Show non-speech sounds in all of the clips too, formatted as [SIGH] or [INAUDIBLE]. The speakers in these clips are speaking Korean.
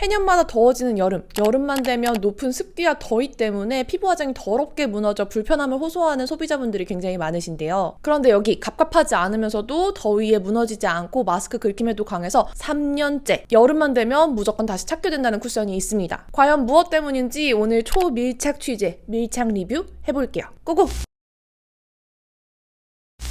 해년마다 더워지는 여름, 여름만 되면 높은 습기와 더위 때문에 피부 화장이 더럽게 무너져 불편함을 호소하는 소비자분들이 굉장히 많으신데요. 그런데 여기 갑갑하지 않으면서도 더위에 무너지지 않고 마스크 긁힘에도 강해서 3년째 여름만 되면 무조건 다시 찾게 된다는 쿠션이 있습니다. 과연 무엇 때문인지 오늘 초밀착 취재, 밀착 리뷰 해볼게요. 고고!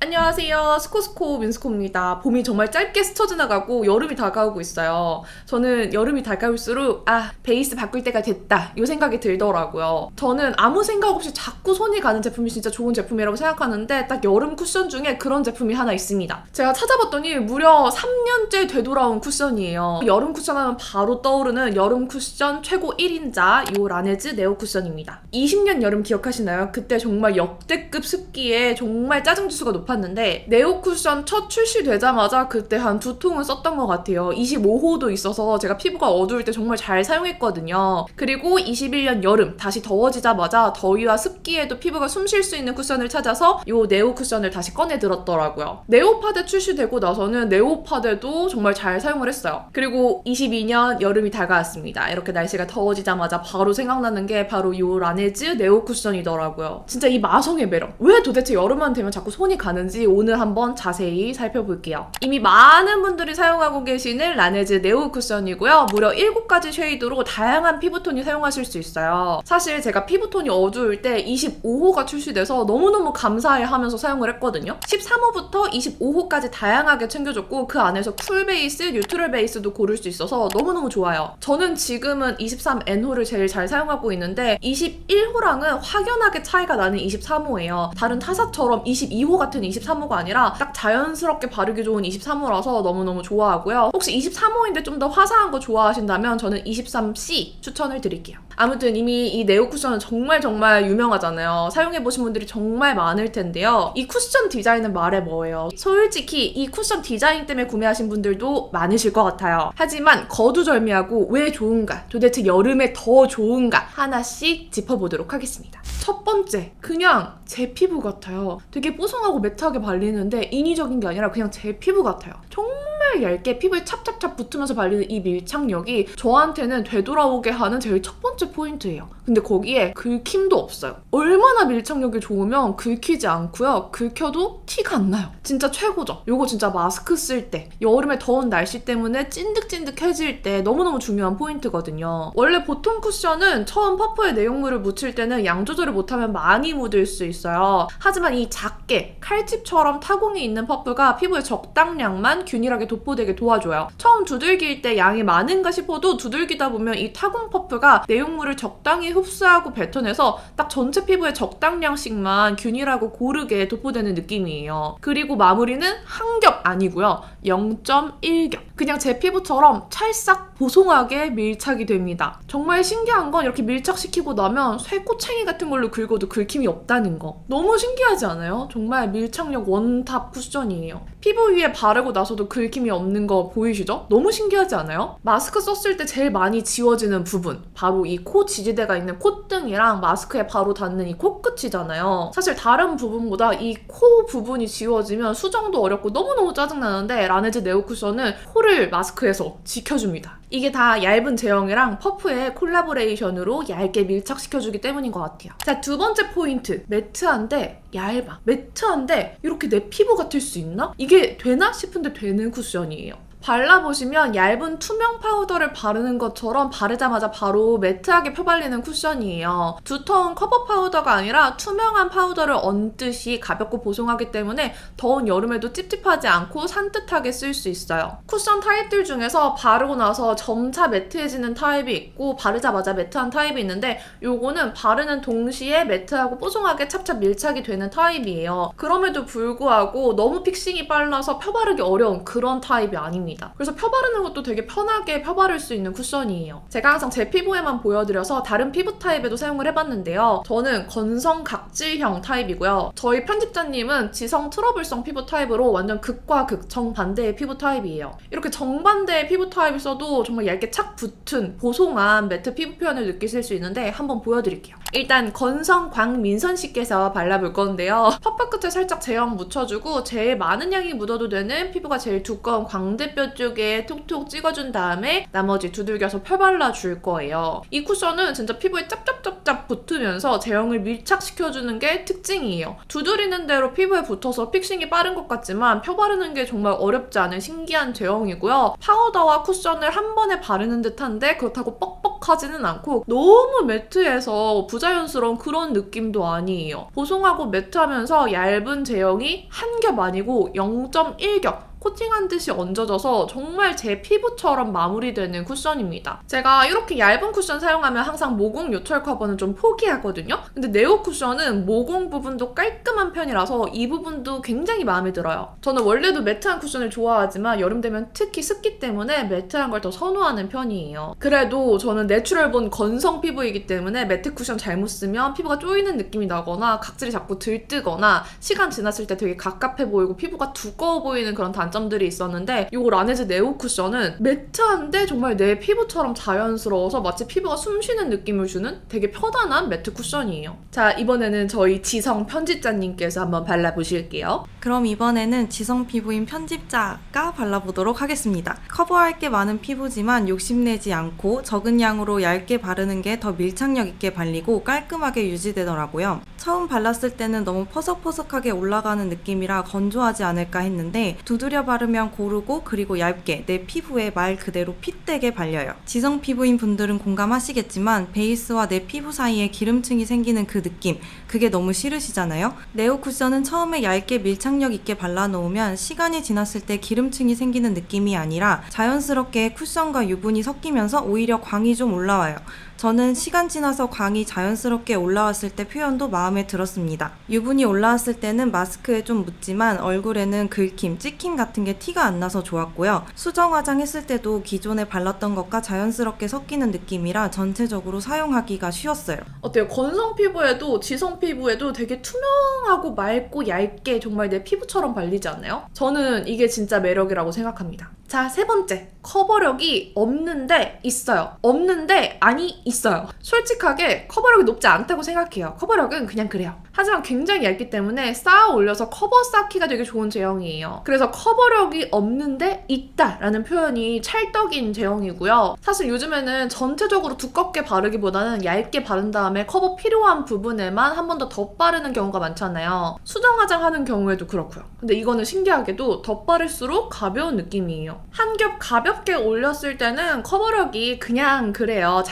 안녕하세요. 스코스코 민스코입니다. 봄이 정말 짧게 스쳐 지나가고 여름이 다가오고 있어요. 저는 여름이 다가올수록 아 베이스 바꿀 때가 됐다 이 생각이 들더라고요. 저는 아무 생각 없이 자꾸 손이 가는 제품이 진짜 좋은 제품이라고 생각하는데 딱 여름 쿠션 중에 그런 제품이 하나 있습니다. 제가 찾아봤더니 무려 3년째 되돌아온 쿠션이에요. 여름 쿠션 하면 바로 떠오르는 여름 쿠션 최고 1인자 요 라네즈 네오 쿠션입니다. 20년 여름 기억하시나요? 그때 정말 역대급 습기에 정말 짜증 지수가 높았 는데 네오 쿠션 첫 출시되자마자 그때 한 두 통은 썼던 것 같아요. 25호도 있어서 제가 피부가 어두울 때 정말 잘 사용했거든요. 그리고 21년 여름 다시 더워지자마자 더위와 습기에도 피부가 숨 쉴 수 있는 쿠션을 찾아서 이 네오 쿠션을 다시 꺼내 들었더라고요. 네오파데 출시되고 나서는 네오파데도 정말 잘 사용을 했어요. 그리고 22년 여름이 다가왔습니다. 이렇게 날씨가 더워지자마자 바로 생각나는 게 바로 이 라네즈 네오 쿠션이더라고요. 진짜 이 마성의 매력. 왜 도대체 여름만 되면 자꾸 손이 가는 지 오늘 한번 자세히 살펴볼게요. 이미 많은 분들이 사용하고 계시는 라네즈 네오 쿠션이고요. 무려 7가지 쉐이드로 다양한 피부톤이 사용하실 수 있어요. 사실 제가 피부톤이 어두울 때 25호가 출시돼서 너무너무 감사해 하면서 사용을 했거든요. 13호부터 25호까지 다양하게 챙겨줬고 그 안에서 쿨 베이스, 뉴트럴 베이스도 고를 수 있어서 너무너무 좋아요. 저는 지금은 23N호를 제일 잘 사용하고 있는데 21호랑은 확연하게 차이가 나는 23호예요. 다른 타사처럼 22호 같은 23호가 아니라 딱 자연스럽게 바르기 좋은 23호라서 너무너무 좋아하고요. 혹시 23호인데 좀 더 화사한 거 좋아하신다면 저는 23C 추천을 드릴게요. 아무튼 이미 이 네오 쿠션은 정말 정말 유명하잖아요. 사용해보신 분들이 정말 많을 텐데요. 이 쿠션 디자인은 말해 뭐예요. 솔직히 이 쿠션 디자인 때문에 구매하신 분들도 많으실 것 같아요. 하지만 거두절미하고 왜 좋은가? 도대체 여름에 더 좋은가? 하나씩 짚어보도록 하겠습니다. 첫 번째, 그냥 제 피부 같아요. 되게 뽀송하고 매 트하게 발리는데 인위적인 게 아니라 그냥 제 피부 같아요. 정말 얇게 피부에 찹찹찹 붙으면서 발리는 이 밀착력이 저한테는 되돌아오게 하는 제일 첫 번째 포인트예요. 근데 거기에 긁힘도 없어요. 얼마나 밀착력이 좋으면 긁히지 않고요. 긁혀도 티가 안 나요. 진짜 최고죠. 요거 진짜 마스크 쓸 때, 여름에 더운 날씨 때문에 찐득찐득해질 때 너무너무 중요한 포인트거든요. 원래 보통 쿠션은 처음 퍼프에 내용물을 묻힐 때는 양 조절을 못하면 많이 묻을 수 있어요. 하지만 이 작게 칼집처럼 타공이 있는 퍼프가 피부에 적당량만 균일하게 도 포되게 도와줘요. 처음 두들길 때 양이 많은가 싶어도 두들기다 보면 이 타공 퍼프가 내용물을 적당히 흡수하고 뱉어내서 딱 전체 피부에 적당량씩만 균일하고 고르게 도포되는 느낌이에요. 그리고 마무리는 한 겹 아니고요. 0.1겹. 그냥 제 피부처럼 찰싹 보송하게 밀착이 됩니다. 정말 신기한 건 이렇게 밀착시키고 나면 쇠꼬챙이 같은 걸로 긁어도 긁힘이 없다는 거. 너무 신기하지 않아요? 정말 밀착력 원탑 쿠션이에요. 피부 위에 바르고 나서도 긁힘이 없는 거 보이시죠? 너무 신기하지 않아요? 마스크 썼을 때 제일 많이 지워지는 부분. 바로 이 코 지지대가 있는 콧등이랑 마스크에 바로 닿는 이 코끝이잖아요. 사실 다른 부분보다 이 코 부분이 지워지면 수정도 어렵고 너무너무 짜증나는데 라네즈 네오 쿠션은 코를 마스크에서 지켜줍니다. 이게 다 얇은 제형이랑 퍼프의 콜라보레이션으로 얇게 밀착시켜주기 때문인 것 같아요. 자, 두 번째 포인트. 매트한데 얇아. 매트한데 이렇게 내 피부 같을 수 있나? 이게 되나 싶은데 되는 쿠션이에요. 발라보시면 얇은 투명 파우더를 바르는 것처럼 바르자마자 바로 매트하게 펴발리는 쿠션이에요. 두터운 커버 파우더가 아니라 투명한 파우더를 얹듯이 가볍고 보송하기 때문에 더운 여름에도 찝찝하지 않고 산뜻하게 쓸 수 있어요. 쿠션 타입들 중에서 바르고 나서 점차 매트해지는 타입이 있고 바르자마자 매트한 타입이 있는데 요거는 바르는 동시에 매트하고 뽀송하게 찹찹 밀착이 되는 타입이에요. 그럼에도 불구하고 너무 픽싱이 빨라서 펴바르기 어려운 그런 타입이 아닙니다. 그래서 펴 바르는 것도 되게 편하게 펴 바를 수 있는 쿠션이에요. 제가 항상 제 피부에만 보여드려서 다른 피부 타입에도 사용을 해봤는데요. 저는 건성 각질형 타입이고요. 저희 편집자님은 지성 트러블성 피부 타입으로 완전 극과 극 정반대의 피부 타입이에요. 이렇게 정반대의 피부 타입을 써도 정말 얇게 착 붙은 보송한 매트 피부 표현을 느끼실 수 있는데 한번 보여드릴게요. 일단 건성 광민선 씨께서 발라볼 건데요. 퍼프 끝에 살짝 제형 묻혀주고 제일 많은 양이 묻어도 되는 피부가 제일 두꺼운 광대 이마뼈 쪽에 톡톡 찍어준 다음에 나머지 두들겨서 펴발라줄 거예요. 이 쿠션은 진짜 피부에 짭짭짭짭 붙으면서 제형을 밀착시켜주는 게 특징이에요. 두드리는 대로 피부에 붙어서 픽싱이 빠른 것 같지만 펴바르는 게 정말 어렵지 않은 신기한 제형이고요. 파우더와 쿠션을 한 번에 바르는 듯한데 그렇다고 뻑뻑하지는 않고 너무 매트해서 부 자연스러운 그런 느낌도 아니에요. 보송하고 매트하면서 얇은 제형이 한 겹 아니고 0.1겹 코팅한 듯이 얹어져서 정말 제 피부처럼 마무리되는 쿠션입니다. 제가 이렇게 얇은 쿠션 사용하면 항상 모공 요철 커버는 좀 포기하거든요. 근데 네오 쿠션은 모공 부분도 깔끔한 편이라서 이 부분도 굉장히 마음에 들어요. 저는 원래도 매트한 쿠션을 좋아하지만 여름 되면 특히 습기 때문에 매트한 걸 더 선호하는 편이에요. 그래도 저는 내추럴 본 건성 피부이기 때문에 매트 쿠션 잘못 쓰면 피부가 쪼이는 느낌이 나거나 각질이 자꾸 들뜨거나 시간 지났을 때 되게 갑갑해 보이고 피부가 두꺼워 보이는 그런 단 점들이 있었는데 이 라네즈 네오 쿠션은 매트한데 정말 내 피부처럼 자연스러워서 마치 피부가 숨 쉬는 느낌을 주는 되게 편안한 매트 쿠션이에요. 자 이번에는 저희 지성 편집자님께서 한번 발라보실게요. 그럼 이번에는 지성 피부인 편집자가 발라보도록 하겠습니다. 커버할 게 많은 피부지만 욕심내지 않고 적은 양으로 얇게 바르는 게 더 밀착력 있게 발리고 깔끔하게 유지되더라고요. 처음 발랐을 때는 너무 퍼석퍼석하게 올라가는 느낌이라 건조하지 않을까 했는데 두드려 바르면 고르고 그리고 얇게 내 피부에 말 그대로 핏되게 발려요. 지성 피부인 분들은 공감하시겠지만 베이스와 내 피부 사이에 기름층이 생기는 그 느낌 그게 너무 싫으시잖아요. 네오 쿠션은 처음에 얇게 밀착력 있게 발라놓으면 시간이 지났을 때 기름층이 생기는 느낌이 아니라 자연스럽게 쿠션과 유분이 섞이면서 오히려 광이 좀 올라와요. 저는 시간 지나서 광이 자연스럽게 올라왔을 때 표현도 마음에 들었습니다. 유분이 올라왔을 때는 마스크에 좀 묻지만 얼굴에는 긁힘, 찍힘 같은 게 티가 안 나서 좋았고요. 수정 화장했을 때도 기존에 발랐던 것과 자연스럽게 섞이는 느낌이라 전체적으로 사용하기가 쉬웠어요. 어때요? 건성 피부에도 지성 피부에도 되게 투명하고 맑고 얇게 정말 내 피부처럼 발리지 않나요? 저는 이게 진짜 매력이라고 생각합니다. 자, 세 번째. 커버력이 없는데 있어요. 없는데 아니 있어요. 솔직하게 커버력이 높지 않다고 생각해요. 커버력은 그냥 그래요. 하지만 굉장히 얇기 때문에 쌓아 올려서 커버 쌓기가 되게 좋은 제형이에요. 그래서 커버력이 없는데 있다라는 표현이 찰떡인 제형이고요. 사실 요즘에는 전체적으로 두껍게 바르기보다는 얇게 바른 다음에 커버 필요한 부분에만 한 번 더 덧바르는 경우가 많잖아요. 수정 화장 하는 경우에도 그렇고요. 근데 이거는 신기하게도 덧바를수록 가벼운 느낌이에요. 한 겹 가볍게 올렸을 때는 커버력이 그냥 그래요.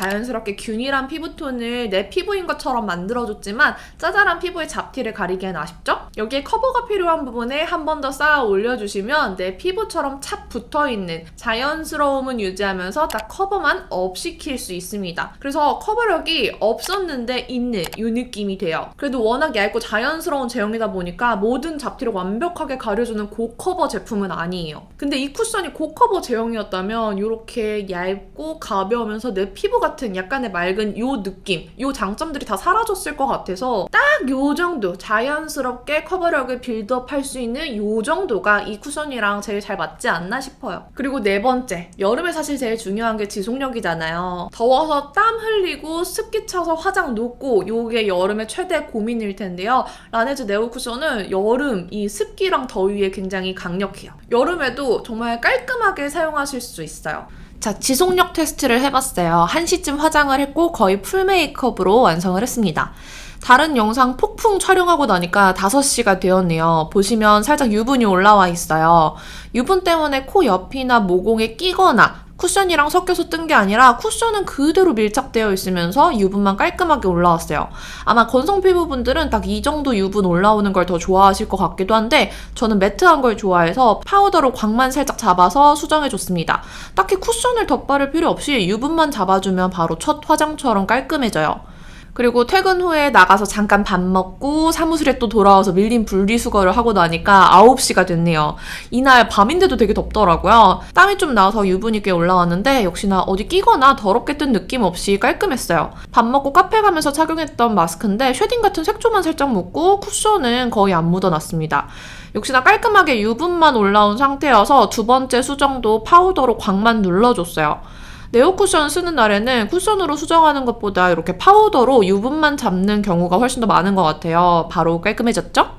자연스럽게 균일한 피부톤을 내 피부인 것처럼 만들어줬지만 짜잘한 피부의 잡티를 가리기엔 아쉽죠? 여기에 커버가 필요한 부분에 한 번 더 쌓아 올려주시면 내 피부처럼 착 붙어있는 자연스러움은 유지하면서 딱 커버만 업 시킬 수 있습니다. 그래서 커버력이 없었는데 있는 이 느낌이 돼요. 그래도 워낙 얇고 자연스러운 제형이다 보니까 모든 잡티를 완벽하게 가려주는 고커버 제품은 아니에요. 근데 이 쿠션이 고커버 제형이었다면 이렇게 얇고 가벼우면서 내 피부 같은 약간 의 맑은 요 느낌, 요 장점들이 다 사라졌을 것 같아서 딱 요 정도 자연스럽게 커버력을 빌드업 할 수 있는 요 정도가 이 쿠션이랑 제일 잘 맞지 않나 싶어요. 그리고 네 번째, 여름에 사실 제일 중요한 게 지속력이잖아요. 더워서 땀 흘리고 습기 차서 화장 녹고 요게 여름의 최대 고민일 텐데요. 라네즈 네오 쿠션은 여름 이 습기랑 더위에 굉장히 강력해요. 여름에도 정말 깔끔하게 사용하실 수 있어요. 자, 지속력 테스트를 해봤어요. 1시쯤 화장을 했고 거의 풀 메이크업으로 완성을 했습니다. 다른 영상 폭풍 촬영하고 나니까 5시가 되었네요. 보시면 살짝 유분이 올라와 있어요. 유분 때문에 코 옆이나 모공에 끼거나 쿠션이랑 섞여서 뜬 게 아니라 쿠션은 그대로 밀착되어 있으면서 유분만 깔끔하게 올라왔어요. 아마 건성 피부분들은 딱 이 정도 유분 올라오는 걸 더 좋아하실 것 같기도 한데 저는 매트한 걸 좋아해서 파우더로 광만 살짝 잡아서 수정해줬습니다. 딱히 쿠션을 덧바를 필요 없이 유분만 잡아주면 바로 첫 화장처럼 깔끔해져요. 그리고 퇴근 후에 나가서 잠깐 밥 먹고 사무실에 또 돌아와서 밀린 분리수거를 하고 나니까 9시가 됐네요. 이날 밤인데도 되게 덥더라고요. 땀이 좀 나서 유분이 꽤 올라왔는데 역시나 어디 끼거나 더럽게 뜬 느낌 없이 깔끔했어요. 밥 먹고 카페 가면서 착용했던 마스크인데 쉐딩 같은 색조만 살짝 묻고 쿠션은 거의 안 묻어났습니다. 역시나 깔끔하게 유분만 올라온 상태여서 두 번째 수정도 파우더로 광만 눌러줬어요. 네오 쿠션 쓰는 날에는 쿠션으로 수정하는 것보다 이렇게 파우더로 유분만 잡는 경우가 훨씬 더 많은 것 같아요. 바로 깔끔해졌죠?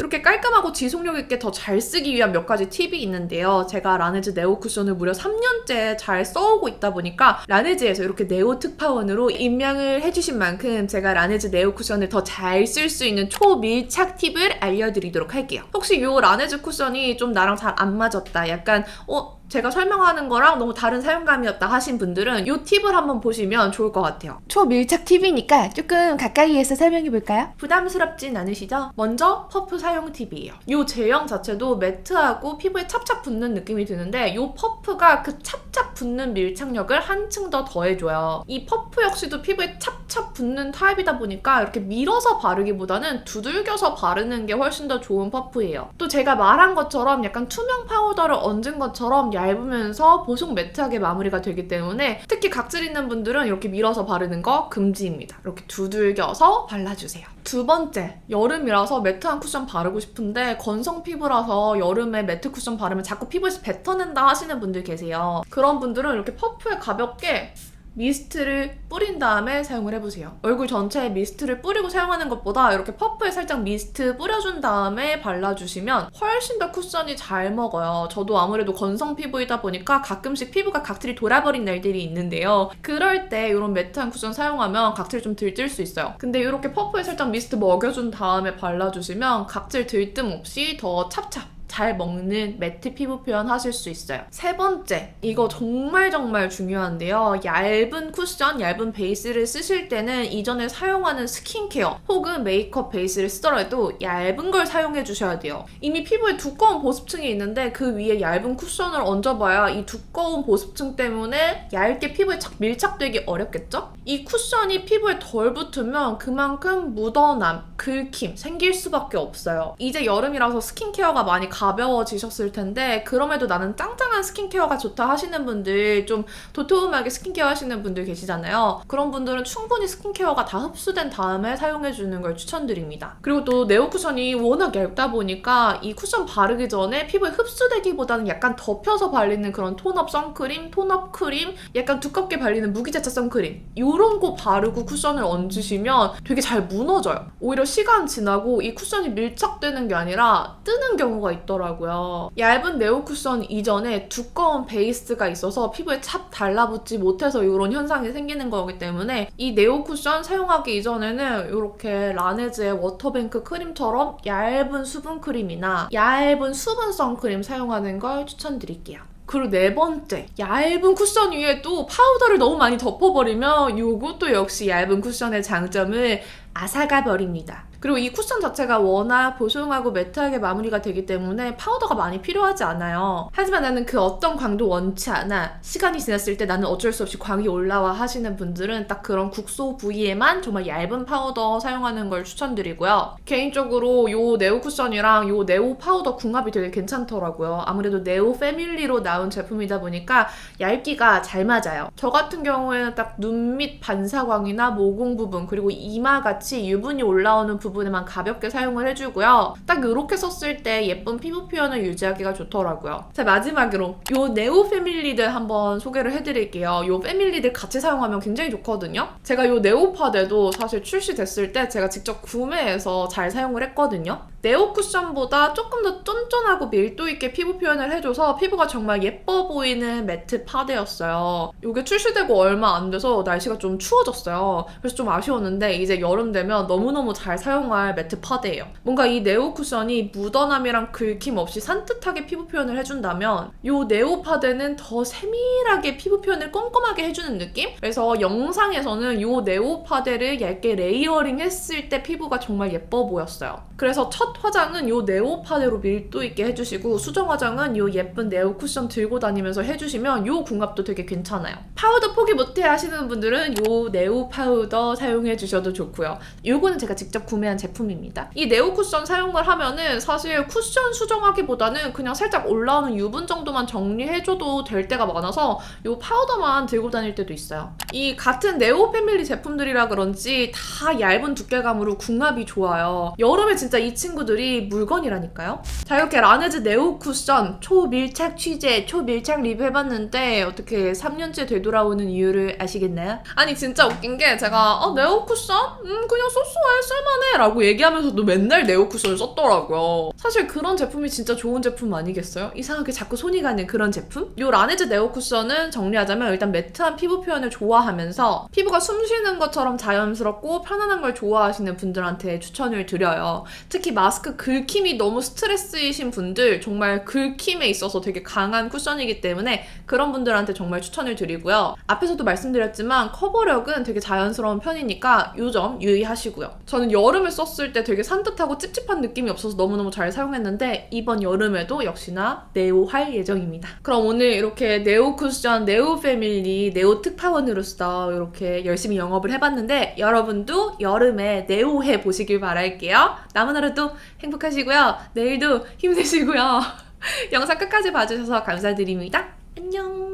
이렇게 깔끔하고 지속력 있게 더 잘 쓰기 위한 몇 가지 팁이 있는데요. 제가 라네즈 네오 쿠션을 무려 3년째 잘 써오고 있다 보니까 라네즈에서 이렇게 네오 특파원으로 임명을 해주신 만큼 제가 라네즈 네오 쿠션을 더 잘 쓸 수 있는 초밀착 팁을 알려드리도록 할게요. 혹시 이 라네즈 쿠션이 좀 나랑 잘 안 맞았다. 약간 어 제가 설명하는 거랑 너무 다른 사용감이었다 하신 분들은 이 팁을 한번 보시면 좋을 것 같아요. 초밀착 팁이니까 조금 가까이에서 설명해 볼까요? 부담스럽진 않으시죠? 먼저 퍼프 사용 팁이에요. 이 제형 자체도 매트하고 피부에 찹찹 붙는 느낌이 드는데 이 퍼프가 그 찹찹 붙는 밀착력을 한층 더 더해줘요. 이 퍼프 역시도 피부에 찹찹 붙는 타입이다 보니까 이렇게 밀어서 바르기보다는 두들겨서 바르는 게 훨씬 더 좋은 퍼프예요. 또 제가 말한 것처럼 약간 투명 파우더를 얹은 것처럼 얇 으면서 보속 매트하게 마무리가 되기 때문에 특히 각질 있는 분들은 이렇게 밀어서 바르는 거 금지입니다. 이렇게 두들겨서 발라주세요. 두 번째, 여름이라서 매트한 쿠션 바르고 싶은데 건성 피부라서 여름에 매트 쿠션 바르면 자꾸 피부에서 뱉어낸다 하시는 분들 계세요. 그런 분들은 이렇게 퍼프에 가볍게 미스트를 뿌린 다음에 사용을 해보세요. 얼굴 전체에 미스트를 뿌리고 사용하는 것보다 이렇게 퍼프에 살짝 미스트 뿌려준 다음에 발라주시면 훨씬 더 쿠션이 잘 먹어요. 저도 아무래도 건성 피부이다 보니까 가끔씩 피부가 각질이 돌아버린 날들이 있는데요. 그럴 때 이런 매트한 쿠션 사용하면 각질 좀 들뜰 수 있어요. 근데 이렇게 퍼프에 살짝 미스트 먹여준 다음에 발라주시면 각질 들뜸 없이 더 찹찹 잘 먹는 매트 피부 표현 하실 수 있어요. 세 번째, 이거 정말 정말 중요한데요. 얇은 쿠션, 얇은 베이스를 쓰실 때는 이전에 사용하는 스킨케어 혹은 메이크업 베이스를 쓰더라도 얇은 걸 사용해 주셔야 돼요. 이미 피부에 두꺼운 보습층이 있는데 그 위에 얇은 쿠션을 얹어봐야 이 두꺼운 보습층 때문에 얇게 피부에 착 밀착되기 어렵겠죠? 이 쿠션이 피부에 덜 붙으면 그만큼 묻어남, 긁힘 생길 수밖에 없어요. 이제 여름이라서 스킨케어가 많이 가 벼워지셨을 텐데 그럼에도 나는 짱짱한 스킨케어가 좋다 하시는 분들 좀 도톰하게 스킨케어 하시는 분들 계시잖아요. 그런 분들은 충분히 스킨케어가 다 흡수된 다음에 사용해 주는 걸 추천드립니다. 그리고 또 네오 쿠션이 워낙 얇다 보니까 이 쿠션 바르기 전에 피부에 흡수되기보다는 약간 덮여서 발리는 그런 톤업 선크림, 톤업 크림, 약간 두껍게 발리는 무기자차 선크림 이런 거 바르고 쿠션을 얹으시면 되게 잘 무너져요. 오히려 시간 지나고 이 쿠션이 밀착되는 게 아니라 뜨는 경우가 있더 라고요. 얇은 네오 쿠션 이전에 두꺼운 베이스가 있어서 피부에 찹 달라붙지 못해서 이런 현상이 생기는 거기 때문에 이 네오 쿠션 사용하기 이전에는 이렇게 라네즈의 워터뱅크 크림처럼 얇은 수분 크림이나 얇은 수분 선크림 사용하는 걸 추천드릴게요. 그리고 네 번째, 얇은 쿠션 위에 또 파우더를 너무 많이 덮어버리면 이것도 역시 얇은 쿠션의 장점을 앗아가 버립니다. 그리고 이 쿠션 자체가 워낙 보송하고 매트하게 마무리가 되기 때문에 파우더가 많이 필요하지 않아요. 하지만 나는 그 어떤 광도 원치 않아. 시간이 지났을 때 나는 어쩔 수 없이 광이 올라와 하시는 분들은 딱 그런 국소 부위에만 정말 얇은 파우더 사용하는 걸 추천드리고요. 개인적으로 요 네오 쿠션이랑 요 네오 파우더 궁합이 되게 괜찮더라고요. 아무래도 네오 패밀리로 나온 제품이다 보니까 얇기가 잘 맞아요. 저 같은 경우에는 딱 눈 밑 반사광이나 모공 부분 그리고 이마 같이 유분이 올라오는 부분에만 가볍게 사용을 해주고요. 딱 이렇게 썼을 때 예쁜 피부 표현을 유지하기가 좋더라고요. 자 마지막으로 요 네오 패밀리들 한번 소개를 해드릴게요. 요 패밀리들 같이 사용하면 굉장히 좋거든요. 제가 요 네오 파데도 사실 출시됐을 때 제가 직접 구매해서 잘 사용을 했거든요. 네오 쿠션보다 조금 더 쫀쫀하고 밀도 있게 피부 표현을 해줘서 피부가 정말 예뻐 보이는 매트 파데였어요. 이게 출시되고 얼마 안 돼서 날씨가 좀 추워졌어요. 그래서 좀 아쉬웠는데 이제 여름 되면 너무너무 잘 사용할 매트 파데예요. 뭔가 이 네오 쿠션이 묻어남이랑 긁힘 없이 산뜻하게 피부 표현을 해준다면 이 네오 파데는 더 세밀하게 피부 표현을 꼼꼼하게 해주는 느낌? 그래서 영상에서는 이 네오 파데를 얇게 레이어링 했을 때 피부가 정말 예뻐 보였어요. 그래서 첫 화장은 이 네오 파데로 밀도 있게 해주시고 수정 화장은 이 예쁜 네오 쿠션 들고 다니면서 해주시면 이 궁합도 되게 괜찮아요. 파우더 포기 못해 하시는 분들은 이 네오 파우더 사용해 주셔도 좋고요. 이거는 제가 직접 구매한 제품입니다. 이 네오 쿠션 사용을 하면은 사실 쿠션 수정하기보다는 그냥 살짝 올라오는 유분 정도만 정리해줘도 될 때가 많아서 이 파우더만 들고 다닐 때도 있어요. 이 같은 네오 패밀리 제품들이라 그런지 다 얇은 두께감으로 궁합이 좋아요. 여름에 진짜 이 친구 들 피부들이 물건이라니까요. 자 이렇게 라네즈 네오 쿠션 초밀착 취재 초밀착 리뷰 해봤는데 어떻게 3년째 되돌아오는 이유를 아시겠나요? 아니 진짜 웃긴 게 제가 어 네오 쿠션? 음 그냥 소소해 쓸만해 라고 얘기하면서도 맨날 네오 쿠션을 썼더라고요. 사실 그런 제품이 진짜 좋은 제품 아니겠어요? 이상하게 자꾸 손이 가는 그런 제품? 요 라네즈 네오 쿠션은 정리하자면 일단 매트한 피부 표현을 좋아하면서 피부가 숨 쉬는 것처럼 자연스럽고 편안한 걸 좋아하시는 분들한테 추천을 드려요. 특히 마스 크 긁힘이 너무 스트레스이신 분들 정말 긁힘에 있어서 되게 강한 쿠션이기 때문에 그런 분들한테 정말 추천을 드리고요. 앞에서도 말씀드렸지만 커버력은 되게 자연스러운 편이니까 요점 유의하시고요. 저는 여름에 썼을 때 되게 산뜻하고 찝찝한 느낌이 없어서 너무너무 잘 사용했는데 이번 여름에도 역시나 네오할 예정입니다. 그럼 오늘 이렇게 네오 쿠션, 네오 패밀리, 네오 특파원으로서 이렇게 열심히 영업을 해봤는데 여러분도 여름에 네오 해 보시길 바랄게요. 남은 하루 도 행복하시고요. 내일도 힘내시고요. [LAUGHS] 영상 끝까지 봐주셔서 감사드립니다. 안녕.